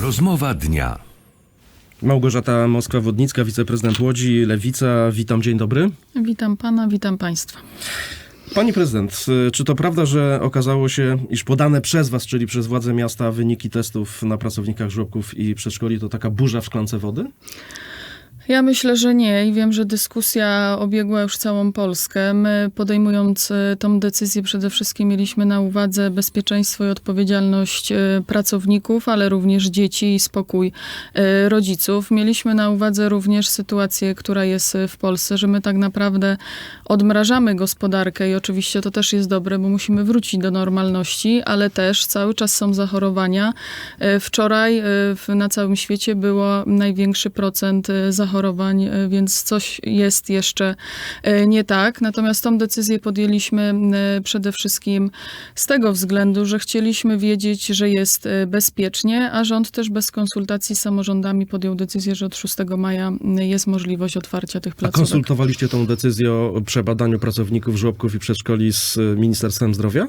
Rozmowa dnia. Małgorzata Moskwa-Wodnicka, wiceprezydent Łodzi, Lewica. Witam, dzień dobry. Witam pana, witam państwa. Pani prezydent, czy to prawda, że okazało się, iż podane przez was, czyli przez władze miasta, wyniki testów na pracownikach żłobków i przedszkoli to taka burza w szklance wody? Ja myślę, że nie i wiem, że dyskusja obiegła już całą Polskę. My podejmując e, tą decyzję przede wszystkim mieliśmy na uwadze bezpieczeństwo i odpowiedzialność e, pracowników, ale również dzieci i spokój e, rodziców. Mieliśmy na uwadze również sytuację, która jest w Polsce, że my tak naprawdę odmrażamy gospodarkę i oczywiście to też jest dobre, bo musimy wrócić do normalności, ale też cały czas są zachorowania. Wczoraj na całym świecie było największy procent e, zachorowań, e, więc coś jest jeszcze e, nie tak. Natomiast tą decyzję podjęliśmy m, przede wszystkim z tego względu, że chcieliśmy wiedzieć, że jest e, bezpiecznie, a rząd też bez konsultacji z samorządami podjął decyzję, że od 6 maja jest możliwość otwarcia tych A placówek. konsultowaliście tą decyzję o przebadaniu pracowników żłobków i przedszkoli z Ministerstwem Zdrowia?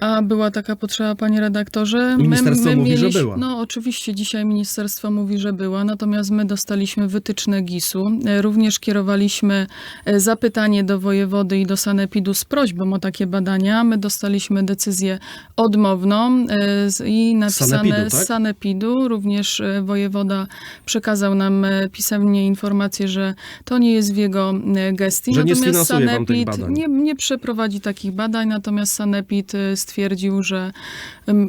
A była taka potrzeba, panie redaktorze? Ministerstwo mówi, że była. No oczywiście dzisiaj ministerstwo mówi, że była, natomiast my dostaliśmy wytyczne GIS-u. E, Również kierowaliśmy e, zapytanie do wojewody i do sanepidu z prośbą o takie badania. My dostaliśmy decyzję odmowną e, z- i napisane sanepidu, z tak? sanepidu. Również wojewoda przekazał nam pisemnie informację, że to nie jest w jego gestii. Że nie Natomiast tych sanepid nie nie przeprowadzi takich badań, natomiast Sanepid y, stwierdził, że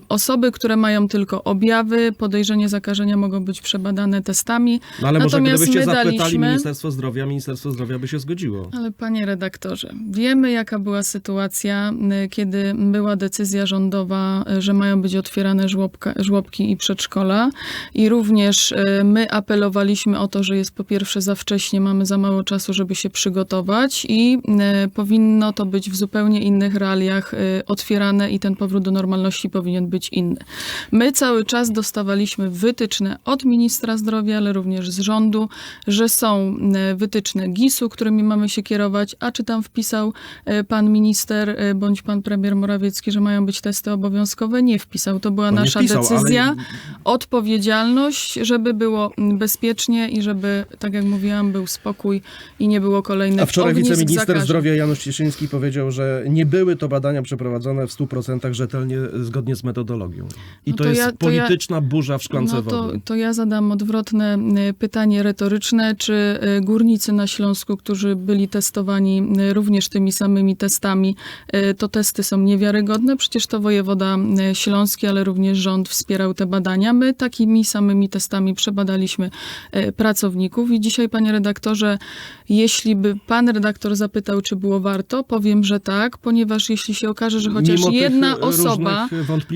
osoby, które mają tylko objawy, podejrzenie zakażenia mogą być przebadane testami. No ale może Natomiast gdybyście my zapytali daliśmy- Ministerstwo Zdrowia, Ministerstwo Zdrowia by się zgodziło. Ale panie redaktorze, wiemy jaka była sytuacja, y, kiedy była decyzja rządowa, y, że mają być otwierane żłobka, żłobki i przedszkola i również y, my apelowaliśmy o to, że jest po pierwsze za wcześnie, mamy za mało czasu, żeby się przygotować i powinno to być w zupełnie innych realiach otwierane i ten powrót do normalności powinien być inny. My cały czas dostawaliśmy wytyczne od ministra zdrowia, ale również z rządu, że są e, wytyczne GIS-u, którymi mamy się kierować, a czy tam wpisał e, pan minister e, bądź pan premier Morawiecki, że mają być testy obowiązkowe? Nie wpisał. To była No nasza decyzja, ale- odpowiedzialność, żeby było bezpiecznie i żeby, tak jak mówiłam, był spokój i nie było kolejnych A wczoraj wiceminister zakażeń. zdrowia Janusz Cieszyński powiedział, że nie były to badania przeprowadzone w 100% rzetelnie, zgodnie z metodologią. I No to, to jest ja- to ja- polityczna burza w szklance No to, wody. to ja zadam odwrotne y, pytanie retoryczne. Czy y, górnicy na Śląsku, którzy byli testowani y, również tymi samymi testami, to testy są niewiarygodne? Przecież to wojewoda śląski, ale również rząd wspierał te badania. My takimi samymi testami przebadaliśmy pracowników i dzisiaj, panie redaktorze, jeśli by pan redaktor zapytał, czy było warto, powiem, że tak, ponieważ jeśli się okaże, że chociaż Mimo jedna e, osoba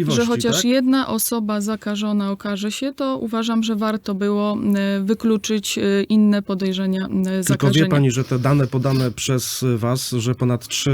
że chociaż tak? jedna osoba zakażona okaże się, to uważam, że warto było e, wykluczyć e, inne podejrzenia e, Tylko zakażenia. wie pani, że te dane podane przez was, że ponad 3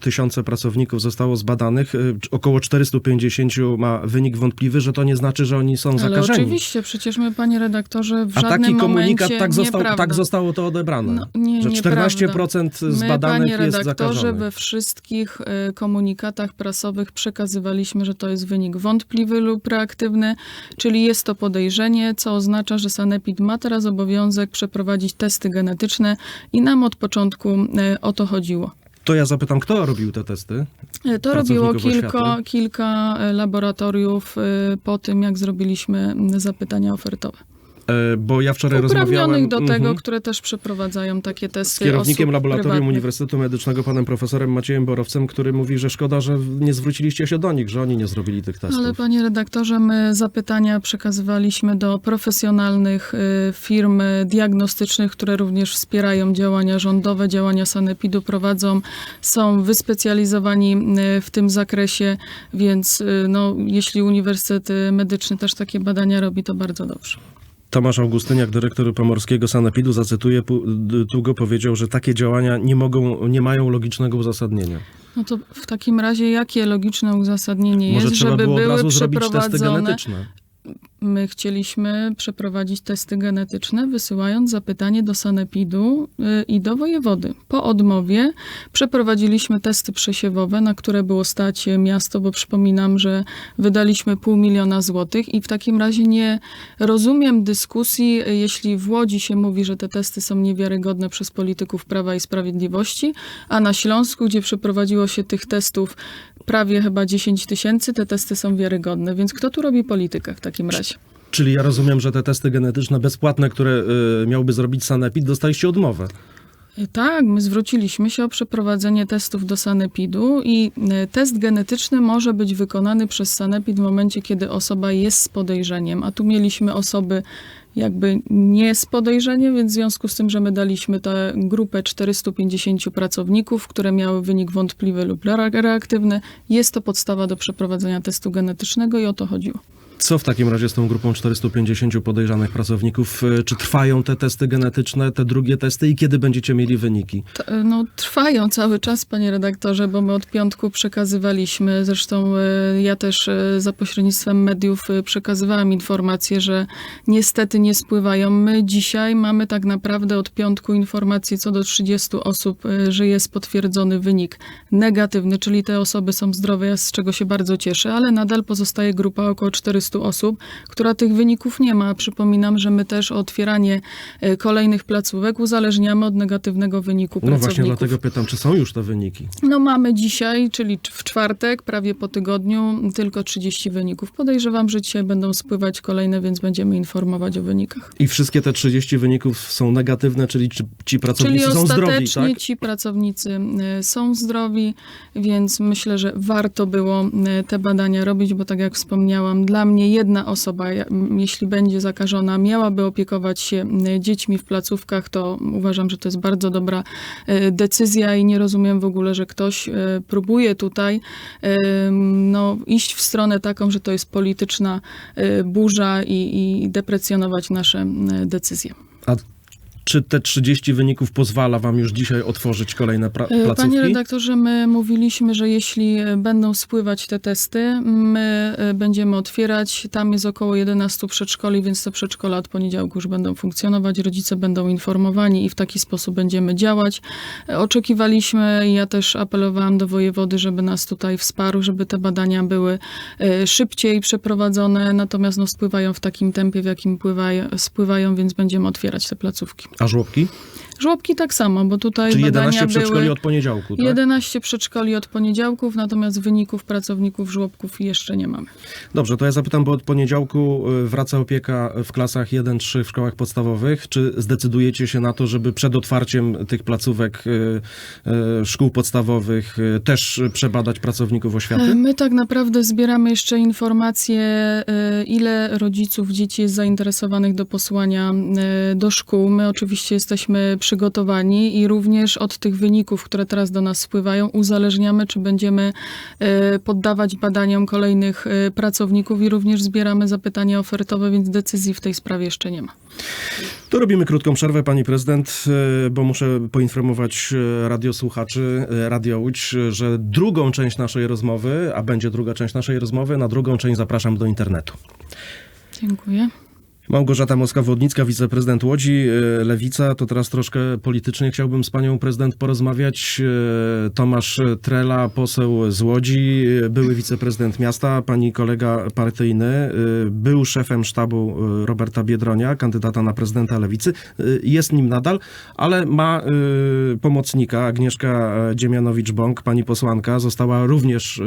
tysiące pracowników zostało zbadanych, y, około 450 ma wynik wątpliwy, że to nie znaczy, że oni są Ale zakażeni. oczywiście, przecież my, panie redaktorze, w A żadnym taki komunikat, tak, został, nieprawda. tak zostało to odebrane. No, nie, że nieprawda. 14% z My, badanych panie jest redaktorze, zakażonych. we wszystkich e, komunikatach prasowych przekazywaliśmy, że to jest wynik wątpliwy lub reaktywny, czyli jest to podejrzenie, co oznacza, że Sanepid ma teraz obowiązek przeprowadzić testy genetyczne i nam od początku e, o to chodziło. To ja zapytam, kto robił te testy? E, To robiło kilka, kilka e, laboratoriów po tym, jak zrobiliśmy zapytania ofertowe. E, Bo ja wczoraj rozmawiałem do tego, mhm, które też przeprowadzają takie testy z kierownikiem laboratorium prywatnych. Uniwersytetu Medycznego, panem profesorem Maciejem Borowcem, który mówi, że szkoda, że nie zwróciliście się do nich, że oni nie zrobili tych testów. Ale panie redaktorze, my zapytania przekazywaliśmy do profesjonalnych y, firm diagnostycznych, które również wspierają działania rządowe, działania Sanepidu prowadzą, są wyspecjalizowani y, w tym zakresie, więc y, no, jeśli Uniwersytet Medyczny też takie badania robi, to bardzo dobrze. Tomasz Augustyniak, dyrektor Pomorskiego Sanepidu, zacytuję, długo powiedział, że takie działania nie mogą, nie mają logicznego uzasadnienia. No to w takim razie jakie logiczne uzasadnienie Może jest, trzeba żeby było od były razu zrobić testy przeprowadzone genetyczne. My chcieliśmy przeprowadzić testy genetyczne, wysyłając zapytanie do Sanepidu y, i do wojewody. Po odmowie przeprowadziliśmy testy przesiewowe, na które było stać miasto, bo przypominam, że wydaliśmy pół miliona złotych i w takim razie nie rozumiem dyskusji, jeśli w Łodzi się mówi, że te testy są niewiarygodne przez polityków Prawa i Sprawiedliwości, a na Śląsku, gdzie przeprowadziło się tych testów prawie chyba 10 tysięcy, te testy są wiarygodne. Więc kto tu robi politykę w takim razie? Czyli ja rozumiem, że te testy genetyczne bezpłatne, które y, miałby zrobić Sanepid, dostaliście odmowę. Tak, my zwróciliśmy się o przeprowadzenie testów do Sanepidu i e, test genetyczny może być wykonany przez Sanepid w momencie, kiedy osoba jest z podejrzeniem, a tu mieliśmy osoby jakby nie z podejrzeniem, więc w związku z tym, że my daliśmy tę grupę 450 pracowników, które miały wynik wątpliwy lub re- reaktywny, jest to podstawa do przeprowadzenia testu genetycznego i o to chodziło. Co w takim razie z tą grupą 450 podejrzanych pracowników? Y, Czy trwają te testy genetyczne, te drugie testy i kiedy będziecie mieli wyniki? E, No, trwają cały czas, panie redaktorze, bo my od piątku przekazywaliśmy, zresztą e, ja też e, za pośrednictwem mediów e, przekazywałam informacje, że niestety nie spływają. My dzisiaj mamy tak naprawdę od piątku informacje co do 30 osób, e, że jest potwierdzony wynik negatywny, czyli te osoby są zdrowe, z czego się bardzo cieszę, ale nadal pozostaje grupa około 400 osób, która tych wyników nie ma. Przypominam, że my też otwieranie e, kolejnych placówek uzależniamy od negatywnego wyniku No pracowników. właśnie dlatego pytam, czy są już te wyniki? No mamy dzisiaj, czyli w czwartek, prawie po tygodniu, tylko 30 wyników. Podejrzewam, że dzisiaj będą spływać kolejne, więc będziemy informować o wynikach. I wszystkie te 30 wyników są negatywne, czyli czy ci pracownicy Czyli są zdrowi, ostatecznie tak? ci pracownicy y, są zdrowi, więc myślę, że warto było y, te badania robić, bo tak jak wspomniałam, dla mnie jedna osoba, jeśli będzie zakażona, miałaby opiekować się y, dziećmi w placówkach, to uważam, że to jest bardzo dobra y, decyzja i nie rozumiem w ogóle, że ktoś y, próbuje tutaj no, iść w stronę taką, że to jest polityczna burza i, i deprecjonować nasze decyzje. A czy te 30 wyników pozwala wam już dzisiaj otworzyć kolejne pra- E, placówki? Panie redaktorze, my mówiliśmy, że jeśli e, będą spływać te testy, my e, będziemy otwierać. Tam jest około 11 przedszkoli, więc te przedszkola od poniedziałku już będą funkcjonować. Rodzice będą informowani i w taki sposób będziemy działać. Oczekiwaliśmy, ja też apelowałam do wojewody, żeby nas tutaj wsparł, żeby te badania były szybciej przeprowadzone, natomiast no, spływają w takim tempie, w jakim pływają, spływają, więc będziemy otwierać te placówki. A żłobki? Żłobki tak samo, bo tutaj Czyli badania 11 przedszkoli były... od poniedziałku, tak? 11 przedszkoli od poniedziałków, natomiast wyników pracowników żłobków jeszcze nie mamy. Dobrze, to ja zapytam, bo od poniedziałku y, wraca opieka w klasach 1-3 w szkołach podstawowych. Czy zdecydujecie się na to, żeby przed otwarciem tych placówek y, y, szkół podstawowych też przebadać pracowników oświaty? My tak naprawdę zbieramy jeszcze informacje, ile rodziców dzieci jest zainteresowanych do posłania do szkół. My oczywiście jesteśmy przygotowani i również od tych wyników, które teraz do nas spływają, uzależniamy, czy będziemy e, poddawać badaniom kolejnych e, pracowników i również zbieramy zapytania ofertowe, więc decyzji w tej sprawie jeszcze nie ma. To robimy krótką przerwę, pani prezydent, y, bo muszę poinformować radiosłuchaczy Radio Łódź, że drugą część naszej rozmowy, a będzie druga część naszej rozmowy, na drugą część zapraszam do internetu. Dziękuję. Małgorzata Moska-Wodnicka, wiceprezydent Łodzi, e, Lewica. To teraz troszkę politycznie chciałbym z panią prezydent porozmawiać. E, Tomasz Trela, poseł z Łodzi, e, były wiceprezydent miasta, pani kolega partyjny, był szefem sztabu Roberta Biedronia, kandydata na prezydenta Lewicy. Jest nim nadal, ale ma pomocnika, Agnieszka Dziemianowicz-Bąk, pani posłanka, została również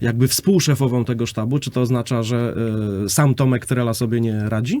jakby współszefową tego sztabu. Czy to oznacza, że sam Tomek Trela sobie nie radzi?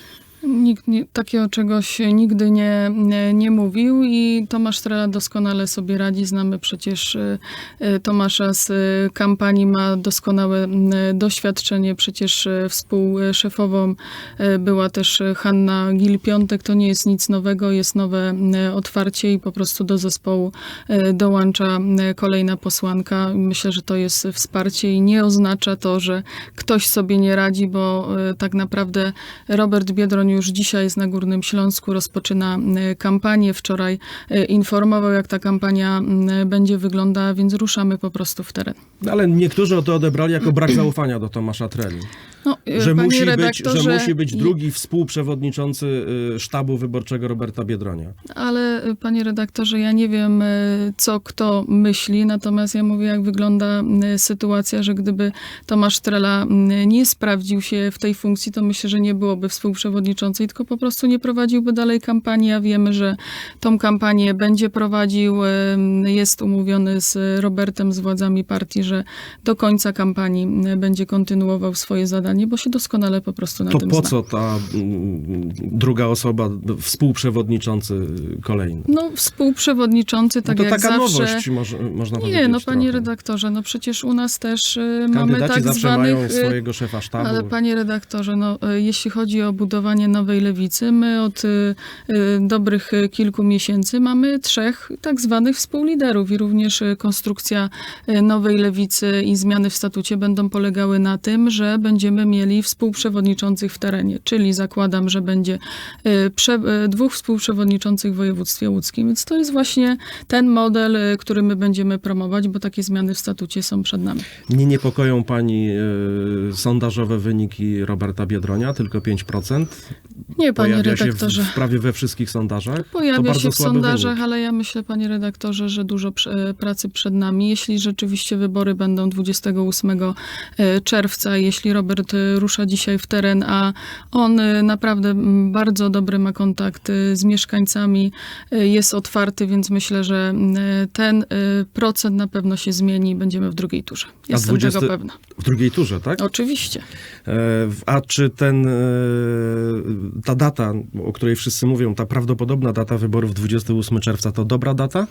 Nikt nie, takiego czegoś nigdy nie, nie, nie mówił i Tomasz Trela doskonale sobie radzi. Znamy przecież y, y, Tomasza z y, kampanii, ma doskonałe doświadczenie. Przecież współszefową była też Hanna Gil-Piątek. To nie jest nic nowego, jest nowe otwarcie i po prostu do zespołu dołącza kolejna posłanka. Myślę, że to jest wsparcie i nie oznacza to, że ktoś sobie nie radzi, bo tak naprawdę Robert Biedroń już dzisiaj jest na Górnym Śląsku, rozpoczyna y, kampanię. Wczoraj y, informował, jak ta kampania y, będzie wyglądała, więc ruszamy po prostu w teren. Ale niektórzy to odebrali jako brak zaufania do Tomasza Treli. No, y, że, musi być, że musi być drugi współprzewodniczący y, sztabu wyborczego Roberta Biedronia. Ale panie redaktorze, ja nie wiem, y, co kto myśli, natomiast ja mówię, jak wygląda sytuacja, że gdyby Tomasz Trela nie sprawdził się w tej funkcji, to myślę, że nie byłoby współprzewodniczącej, tylko po prostu nie prowadziłby dalej kampanii, a wiemy, że tą kampanię będzie prowadził, y, jest umówiony z Robertem, z władzami partii, że do końca kampanii będzie kontynuował swoje zadanie, bo się doskonale po prostu na To tym po zna. co ta druga osoba, współprzewodniczący No, współprzewodniczący, tak no to jak taka zawsze. nowość, może, można powiedzieć. Nie, no panie trochę. redaktorze, no przecież u nas też y, mamy Kandydaci tak zawsze zwanych... mają y, swojego szefa sztabu. Ale panie redaktorze, no, y, jeśli chodzi o budowanie nowej lewicy, my od dobrych kilku miesięcy mamy trzech tak zwanych współliderów i również konstrukcja nowej lewicy i zmiany w statucie będą polegały na tym, że będziemy mieli współprzewodniczących w terenie, czyli zakładam, że będzie dwóch współprzewodniczących w województwie łódzkim, więc to jest właśnie ten model, y, który my będziemy promować, bo takie zmiany w statucie są przed nami. Nie niepokoją pani y, sondażowe wyniki Roberta Biedronia, tylko 5%. Nie, panie Pojawia redaktorze. się w, prawie we wszystkich sondażach. Pojawia się w sondażach, wynik. ale ja myślę, panie redaktorze, że dużo prze- pracy przed nami. Jeśli rzeczywiście wybory będą 28 e, czerwca, jeśli Robert rusza dzisiaj w teren, a on naprawdę mm, bardzo dobry ma kontakt z mieszkańcami, jest otwarty, więc myślę, że mm, ten e, procent na pewno się zmieni i będziemy w drugiej turze. Jestem 20 tego pewna. W drugiej turze, tak? Oczywiście. E, A czy ten, e, ta data, o której wszyscy mówią, ta prawdopodobna data wyborów 28 czerwca, to dobra data?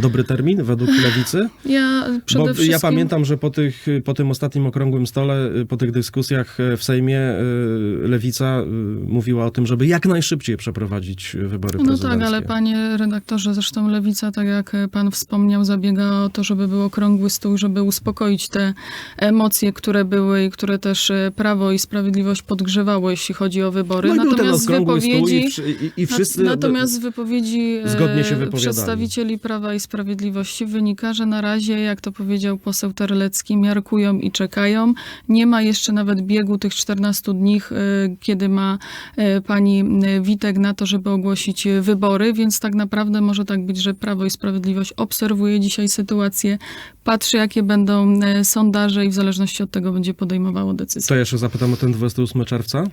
Dobry termin według lewicy? Ja przede Bo wszystkim... ja pamiętam, że po, tych, po tym ostatnim okrągłym stole, y, po tych dyskusjach y, w Sejmie, y, lewica mówiła o tym, żeby jak najszybciej przeprowadzić wybory No prezydenckie. tak, ale panie redaktorze, zresztą Lewica, tak jak pan wspomniał, zabiega o to, żeby był okrągły stół, żeby uspokoić te emocje, które były i które też Prawo i Sprawiedliwość podgrzewało, jeśli chodzi o wybory. No ten natomiast wypowiedzi... i, i, i wszyscy... Na- Natomiast z wypowiedzi e, zgodnie się przedstawicieli Prawa i Sprawiedliwości wynika, że na razie, jak to powiedział poseł Terlecki, miarkują i czekają. Nie ma jeszcze nawet biegu tych 14 dni, e, kiedy ma e, pani Witek na to, żeby ogłosić wybory, więc tak naprawdę może tak być, że Prawo i Sprawiedliwość obserwuje dzisiaj sytuację, patrzy jakie będą sondaże i w zależności od tego będzie podejmowało decyzję. To jeszcze zapytam o ten 28 czerwca.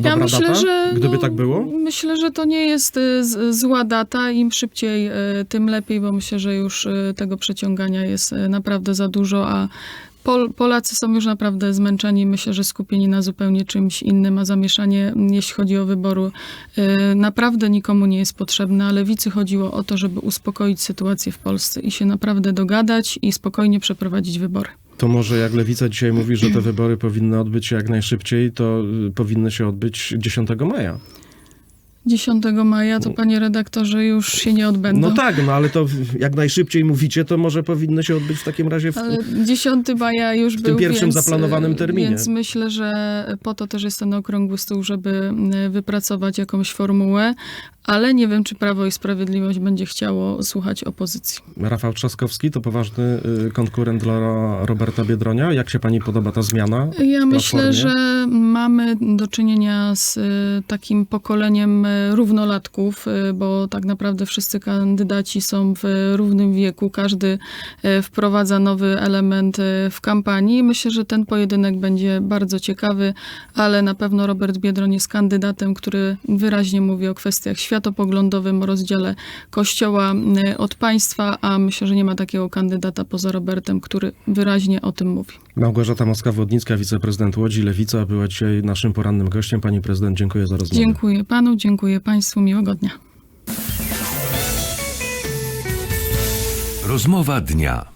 Ja Dobra myślę, data, że. gdyby no, tak było? Myślę, że to nie jest y, z- zła data. Im szybciej, y, tym lepiej, bo myślę, że już y, tego przeciągania jest naprawdę za dużo, a Pol, Polacy są już naprawdę zmęczeni. Myślę, że skupieni na zupełnie czymś innym, a zamieszanie, m, jeśli chodzi o wyboru, naprawdę nikomu nie jest potrzebne. A lewicy chodziło o to, żeby uspokoić sytuację w Polsce i się naprawdę dogadać i spokojnie przeprowadzić wybory. To może jak Lewica dzisiaj mówi, że te wybory powinny odbyć się jak najszybciej, to y, powinny się odbyć 10 maja. 10 maja to, panie redaktorze, już się nie odbędą. No tak, no ale to w- jak najszybciej mówicie, to może powinny się odbyć w takim razie w, Ale 10 maja już tym był, pierwszym więc, zaplanowanym e, terminie. Więc myślę, że po to też jest ten okrągły stół, żeby e, wypracować jakąś formułę, ale nie wiem, czy Prawo i Sprawiedliwość będzie chciało słuchać opozycji. Rafał Trzaskowski to poważny y, konkurent dla Roberta Biedronia. Jak się pani podoba ta zmiana? Ja myślę, że mamy do czynienia z e, takim pokoleniem e, równolatków, bo tak naprawdę wszyscy kandydaci są w równym wieku. Każdy wprowadza nowy element w kampanii. Myślę, że ten pojedynek będzie bardzo ciekawy, ale na pewno Robert Biedroń jest kandydatem, który wyraźnie mówi o kwestiach światopoglądowym, o rozdziale Kościoła e, od państwa, a myślę, że nie ma takiego kandydata poza Robertem, który wyraźnie o tym mówi. Małgorzata Moska-Wodnicka, wiceprezydent Łodzi, Lewica, była dzisiaj naszym porannym gościem. Pani prezydent, dziękuję za rozmowę. Dziękuję panu, dziękuję państwu, miłego dnia. Rozmowa dnia.